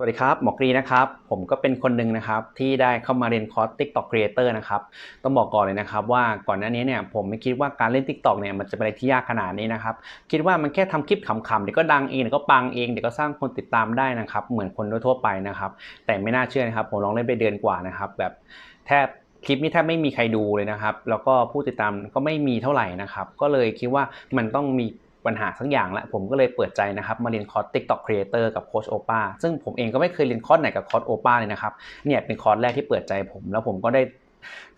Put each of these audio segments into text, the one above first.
สวัสดีครับ หมอกรีนะครับ ผมก็เป็นคนหนึ่งนะครับ ที่ได้เข้ามาเรียนคอร์ส TikTok Creator นะครับ ต้องบอกก่อนเลยนะครับ ว่าก่อนหน้านี้เนี่ยผมไม่คิดว่าการเล่น TikTok เนี่ยมันจะเป็นอะไรที่ยากขนาดนี้นะครับ คิดว่ามันแค่ทำคลิปขำๆเดี๋ยวก็ดังเองเดี๋ยวก็ปังเองเดี๋ยวก็สร้างคนติดตามได้นะครับ เหมือนคนทั่วไปนะครับ แต่ไม่น่าเชื่อนะครับ ผมลองเล่นไปเดือนกว่านะครับ แบบแทบคลิปนี้แทบไม่มีใครดูเลยนะครับ แล้วก็ผู้ติดตามก็ไม่มีเท่าไหร่นะครับ ก็เลยคิดว่ามันต้องมี ปัญหาสักอย่างละผมก็เลยเปิดใจนะครับมาเรียนคอร์ส TikTok Creator กับโคชโอป้าซึ่งผมเองก็ไม่เคยเรียนคอร์สไหนกับโคชโอป้าเลยนะครับเนี่ยเป็นคอร์สแรกที่เปิดใจผม แล้วผมก็ได้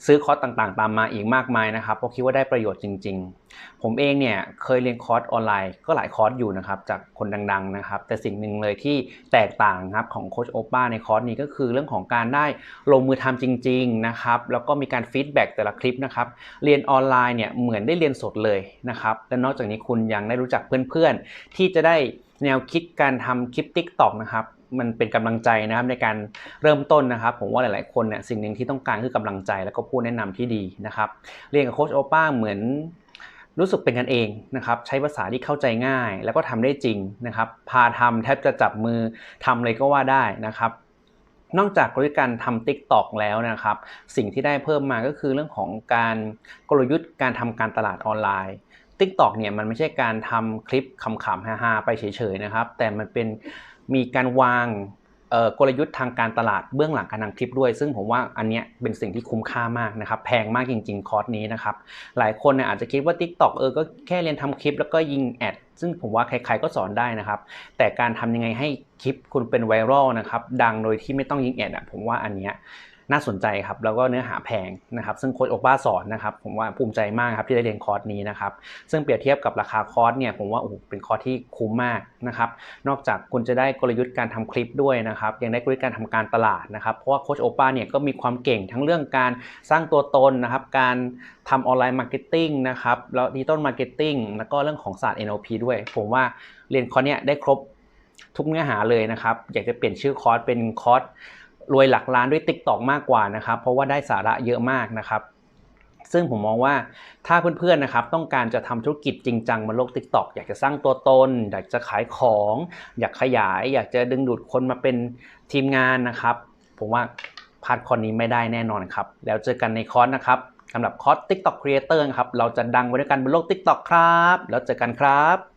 ซื้อคอร์สต่างๆ ตามมาอีกมากมายนะครับเพราะคิดว่าได้ประโยชน์จริง ๆ ผมเองเนี่ยเคยเรียนคอร์สออนไลน์ก็หลายคอร์สอยู่นะครับจากคนดังๆนะครับแต่สิ่งหนึ่งเลยที่แตกต่างครับของโคชโอป้าในคอร์สนี้ก็คือเรื่องของการได้ลงมือทำจริงๆนะครับแล้วก็มีการฟีดแบ็กแต่ละคลิปนะครับเรียนออนไลน์เนี่ยเหมือนได้เรียนสดเลยนะครับและนอกจากนี้คุณยังได้รู้จักเพื่อนๆที่จะได้แนวคิดการทำคลิป TikTok นะครับ มันเป็นกำลังใจนะครับในการเริ่มต้นนะครับ ผมว่าหลาย ๆ คนเนี่ยสิ่งหนึ่งที่ต้องการคือกำลังใจแล้วก็ผู้แนะนำที่ดีนะครับ เรียนกับโค้ชโอป้าเหมือนรู้สึกเป็นกันเองนะครับใช้ภาษาที่เข้าใจง่าย แล้วก็ทำได้จริงนะครับ พาทำแทบจะจับมือทำเลยก็ว่าได้นะครับนอกจากกลยุทธ์การทำ Tik t o อกแล้วนะครับ สิ่งที่ได้เพิ่มมาก็คือเรื่องของการกลยุทธ์การทำการตลาดออนไลน์ Tik t o อกเนี่ยมันไม่ใช่การทำคลิปขำๆฮาๆไปเฉยๆนะครับ แต่มันเป็น มีการวางกลยุทธ์ทางการตลาดเบื้องหลังการทำคลิปด้วย ซึ่งผมว่าอันเนี้ยเป็นสิ่งที่คุ้มค่ามากนะครับ แพงมากจริง ๆ คอร์สนี้นะครับ หลายคนเนี่ยอาจจะคิดว่า TikTok เออ ก็แค่เรียนทำคลิปแล้วก็ยิงแอด ซึ่งผมว่าใครๆก็สอนได้นะครับ แต่การทำยังไงให้คลิปคุณเป็นไวรัลนะครับ ดังโดยที่ไม่ต้องยิงแอดอะผมว่าอันเนี้ย น่าสนใจครับแล้วก็เนื้อหาแพงนะครับซึ่งโค้ชโอป้าสอนนะครับผมว่าภูมิใจมากครับที่ได้เรียนคอร์สนี้นะครับซึ่งเปรียบเทียบกับราคาคอร์สเนี่ยผมว่าโอ้เป็นคอร์สที่คุ้มมากนะครับนอกจากคุณจะได้กลยุทธ์การทำคลิปด้วยนะครับยังได้กลยุทธ์การทำการตลาดนะครับเพราะว่าโค้ชโอป้าเนี่ยก็มีความเก่งทั้งเรื่องการสร้างตัวตนนะครับการทำออนไลน์มาร์เก็ตติ้งนะครับแล้วดิจิตอลมาร์เก็ตติ้งแล้วก็เรื่องของศาสตร์ NLP ด้วย ผมว่าเรียนคอร์สเนี้ยได้ครบทุกเนื้อหาเลยนะครับ อยากจะเปลี่ยนชื่อคอร์สเป็นคอร์ส รวยหลักล้านด้วย Tik t o อกมากกว่านะครับ เพราะว่าได้สาระเยอะมากนะครับ ซึ่งผมมองว่าถ้าเพื่อนๆนะครับต้องการจะทำธุรกิจจริงจังบนโลก Tik t o อกอยากจะสร้างตัวตน อยากจะขายของ อยากขยาย อยากจะดึงดูดคนมาเป็นทีมงานนะครับ ผมว่าพาร์ทคอนนี้ไม่ได้แน่นอนครับ แล้วเจอกันในคอร์สนะครับสำหรับคอร์ส TikTok Creator นะครับ เราจะดังไปด้วยกันบนโลก TikTok ครับ แล้วเจอกันครับ